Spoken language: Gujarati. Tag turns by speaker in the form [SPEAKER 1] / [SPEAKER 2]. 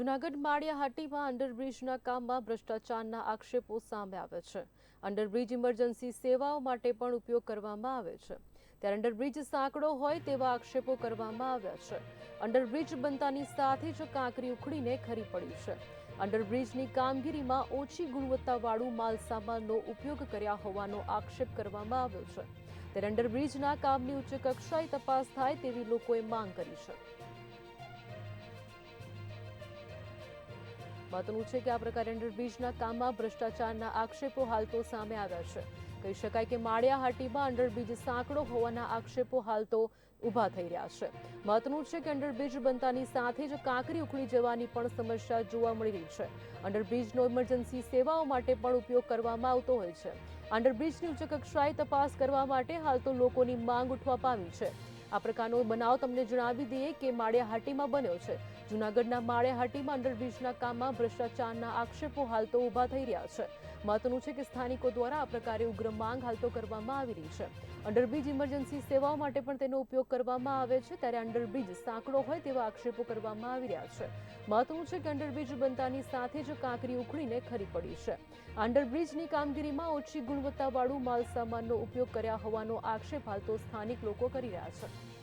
[SPEAKER 1] જૂનાગઢ માળિયાહાટીમાં અંડરબ્રિજના કામમાં ભ્રષ્ટાચારના આક્ષેપો સામે આવે છે. અંડરબ્રિજ ઇમરજન્સી સેવાઓ માટે પણ ઉપયોગ કરવામાં આવે છે. ત્યારે અંડરબ્રિજ સાંકડો હોય તેવા આક્ષેપો કરવામાં આવ્યા છે. અંડરબ્રિજ બનતાની સાથે જ કાંકરી ઉખડીને ખરી પડી છે. અંડરબ્રિજની કામગીરીમાં ઓછી ગુણવત્તાવાળું માલસામાનનો ઉપયોગ કર્યા હોવાનો આક્ષેપ કરવામાં આવ્યો છે. ત્યારે અંડરબ્રિજના કામની ઉચ્ચ કક્ષાએ તપાસ થાય તેવી લોકોએ માંગ કરી છે. મહત્વનું છે કે આ પ્રકારે અંડરબ્રિજના કામમાં ભ્રષ્ટાચારના આક્ષેપો હાલ તો સામે આવ્યા છે. કહી શકાય કે માળિયાહાટીમાં અંડરબ્રિજ સાંકડો હોવાના આક્ષેપો હાલ તો ઊભા થઈ રહ્યા છે. મહત્વનું છે કે અંડરબ્રિજ બનતાની સાથે જ કાંકરી ઉખડી જવાની પણ સમસ્યા જોવા મળી રહી છે. અંડરબ્રિજનો ઇમરજન્સી સેવાઓ માટે પણ ઉપયોગ કરવામાં આવતો હોય છે. અંડરબ્રિજની ઉચ્ચ કક્ષાએ તપાસ કરવા માટે હાલ તો લોકોની માંગ ઉઠવા પામી છે. આ પ્રકારનો બનાવ તમને જણાવી દઈએ કે માળિયાહાટીમાં બન્યો છે. જૂનાગઢના માળિયાહાટીમાં અંડરબ્રિજના કામમાં ભ્રષ્ટાચારના આક્ષેપો હાલ તો ઊભા થઈ રહ્યા છે. મહત્વનું છે કે સ્થાનિકો દ્વારા આ પ્રકારે ઉગ્ર માંગ હાલ તો કરવામાં આવી રહી છે. અંડરબ્રિજ ઇમરજન્સી સેવાઓ માટે પણ તેનો ઉપયોગ કરવામાં આવે છે. ત્યારે અંડરબ્રિજ સાંકડો હોય તેવા આક્ષેપો કરવામાં આવી રહ્યા છે. મહત્વનું છે કે અંડરબ્રિજ બનતાની સાથે જ કાંકરી ઉખડીને ખરી પડી છે. અંડરબ્રિજની કામગીરીમાં ઓછી ગુણવત્તાવાળું માલસામાનનો ઉપયોગ કર્યા હોવાનો આક્ષેપ હાલ તો સ્થાનિક લોકો કરી રહ્યા છે.